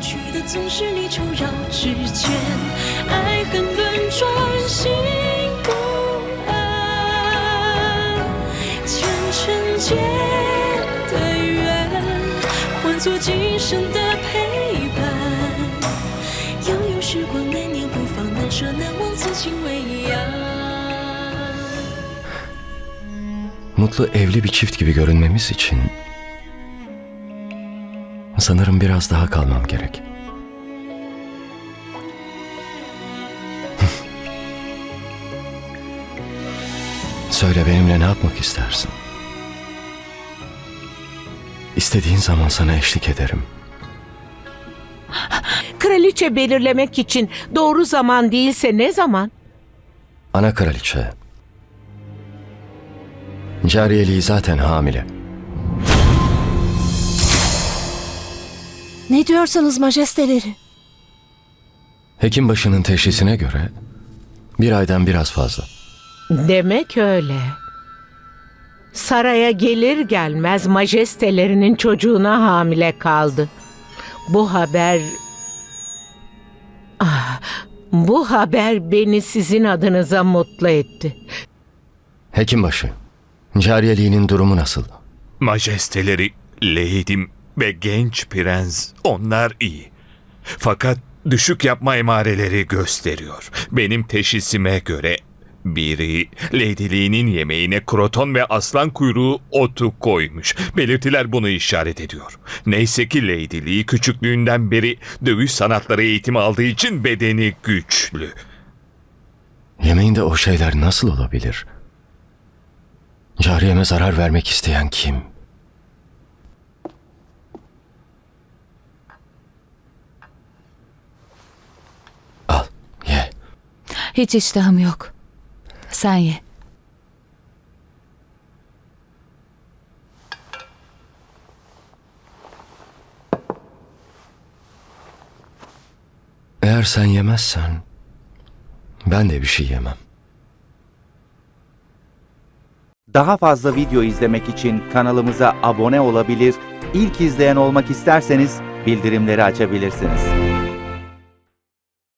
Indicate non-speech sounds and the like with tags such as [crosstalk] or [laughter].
去的总是离愁绕指尖，爱恨轮转心不安，前尘间的缘，换作今生的陪伴。悠悠时光难念不放，难舍难忘，此情未央。Mutlu evli bir çift gibi görünmemiz için sanırım biraz daha kalmam gerek. [laughs] Söyle benimle ne yapmak istersin? İstediğin zaman sana eşlik ederim. Kraliçe belirlemek için doğru zaman değilse ne zaman? Ana kraliçe. Cariyeliği zaten hamile. Ne diyorsunuz majesteleri? Hekim başının teşhisine göre bir aydan biraz fazla. Demek öyle. Saraya gelir gelmez majestelerinin çocuğuna hamile kaldı. Bu haber... Ah, bu haber beni sizin adınıza mutlu etti. Hekimbaşı, cariyeliğinin durumu nasıl? Majesteleri, Leydim ve genç prens onlar iyi. Fakat düşük yapma emareleri gösteriyor. Benim teşhisime göre biri Lady'liğinin yemeğine kroton ve aslan kuyruğu otu koymuş. Belirtiler bunu işaret ediyor. Neyse ki Lady'liği küçüklüğünden beri dövüş sanatları eğitimi aldığı için bedeni güçlü. Yemeğinde o şeyler nasıl olabilir? Cariyeme zarar vermek isteyen kim? Al, ye. Hiç iştahım yok. Sen ye. Eğer sen yemezsen ben de bir şey yemem. Daha fazla video izlemek için kanalımıza abone olabilir, ilk izleyen olmak isterseniz bildirimleri açabilirsiniz.